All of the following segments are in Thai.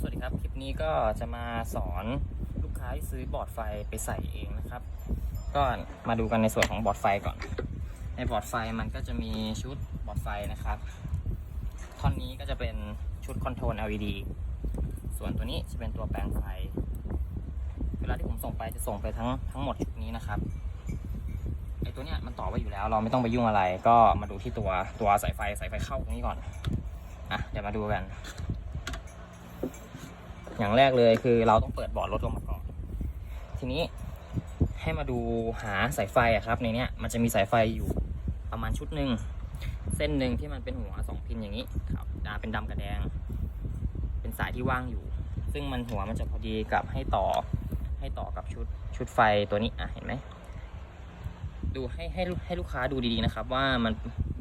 สวัสดีครับ คลิปนี้ก็จะมาสอนลูกค้าที่ซื้อบอร์ดไฟไปใส่เองนะครับ ก็มาดูกันในส่วนของบอร์ดไฟก่อน ในบอร์ดไฟมันก็จะมีชุดบอร์ดไฟนะครับ ท่อนนี้ก็จะเป็นชุดคอนโทรล LED ส่วนตัวนี้จะเป็นตัวแปลงไฟ เวลาที่ผมส่งไปจะส่งไปทั้งทั้งหมดชุดนี้นะครับ ไอตัวเนี้ยมันต่อไว้อยู่แล้ว เราไม่ต้องไปยุ่งอะไร ก็มาดูที่ตัวตัวสายไฟสายไฟเข้าตรงนี้ก่อน อะเดี๋ยวมาดูกัน อย่างแรกเลยคือเราต้องเปิดบอร์ดรถลงมาก่อน ทีนี้ให้มาดูหาสายไฟอะครับ ในเนี้ยมันจะมีสายไฟอยู่ประมาณชุดหนึ่งเส้นหนึ่งที่มันเป็นหัวสองพินอย่างนี้ครับอ่าเป็นดำกับแดง เป็นสายที่ว่างอยู่ ซึ่งมันหัวมันจะพอดีกับให้ต่อให้ต่อกับชุดชุดไฟตัวนี้อะเห็นไหมดูให้ให้ให้ลูกค้าดูดีๆนะครับ ว่ามัน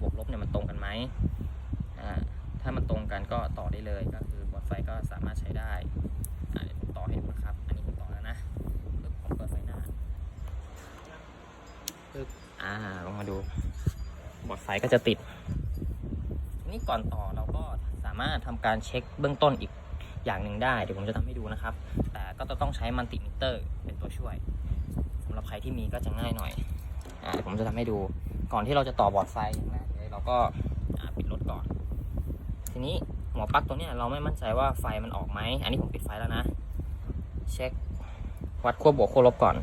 บวกลบเนี่ยมันตรงกันไหมอ่าถ้ามันตรงกันก็ต่อได้เลยก็คือ ไฟก็สามารถใช้ได้เดี๋ยวผมต่อให้ดูนะครับ อันนี้ผมต่อแล้วนะปึ๊บผมเปิดไฟหน้าปึ๊บอ่าลงมาดูบอร์ดไฟก็จะติดทีนี้ก่อนต่อเราก็สามารถทำการเช็คเบื้องต้นอีกอย่างหนึ่งได้ เดี๋ยวผมจะทำให้ดูนะครับ แต่ก็จะต้องใช้มัลติมิเตอร์เป็นตัวช่วยสำหรับใครที่มีก็จะง่ายหน่อยอ่าเดี๋ยวผมจะทำให้ดู ก่อนที่เราจะต่อบอร์ดไฟอย่างแรกเลยเราก็ปิดรถก่อน ทีนี้ หัวปลั๊กตัวเนี้ยเราไม่มั่นใจว่าไฟมันออกไหม อันนี้ผมปิดไฟแล้วนะ เช็ควัดขั้วบวกขั้วลบก่อน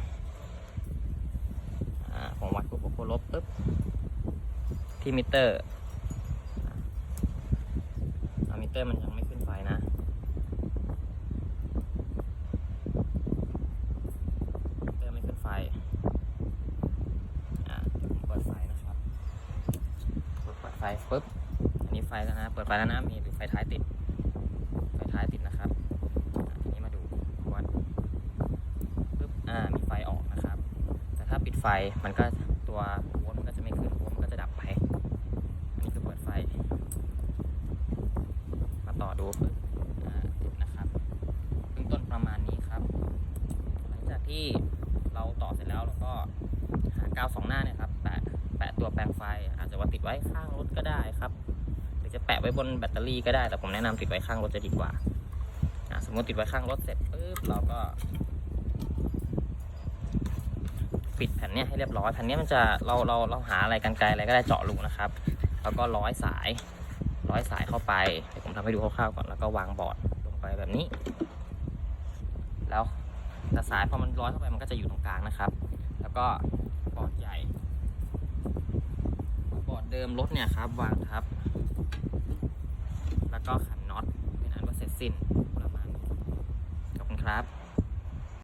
อ่าผมวัดขั้วบวกขั้วลบปุ๊บที่มิเตอร์มิเตอร์มันยังไม่ขึ้นไฟนะมิเตอร์ไม่ขึ้นไฟอ่าเดี๋ยวผมเปิดไฟนะครับเปิดไฟปุ๊บ นี้ไฟแล้วนะ เปิดไฟแล้วนะ มีไฟท้ายติด ไฟท้ายติดนะครับทีนี้มาดูวัดปึ๊บ อ่า มีไฟออกนะครับ แต่ถ้าปิดไฟ มันก็ตัวหัวมันก็จะไม่ขึ้นหัวมันก็จะดับไป อันนี้คือเปิดไฟ มาต่อดูปึ๊บอ่าติดนะครับเบื้องต้นประมาณนี้ครับ หลังจากที่เราต่อเสร็จแล้วเราก็หากาวสองหน้าเนี่ยครับ แปะแปะตัวแปลงไฟ อาจจะว่าติดไว้ข้างรถก็ได้ครับ จะแปะไว้บนแบตเตอรี่ก็ได้ แต่ผมแนะนำติดไว้ข้างรถจะดีกว่า สมมติติดไว้ข้างรถเสร็จปุ๊บเราก็ ปิดแผ่นเนี้ยให้เรียบร้อย แผ่นเนี้ยมันจะเราเราเราหาอะไรกันไกลอะไรก็ได้เจาะรูนะครับ แล้วก็ร้อยสาย ร้อยสายเข้าไป เดี๋ยวผมทำให้ดูคร่าวๆก่อน แล้วก็วางบอร์ดลงไปแบบนี้ แล้วแต่สายพอมันร้อยเข้าไปมันก็จะอยู่ตรงกลางนะครับ แล้วก็บอร์ดใหญ่บอร์ดเดิมรถเนี่ยครับวางทับ แล้วก็ขันน็อตเป็นอันว่าเสร็จสิ้นประมาณนี้ขอบคุณครับ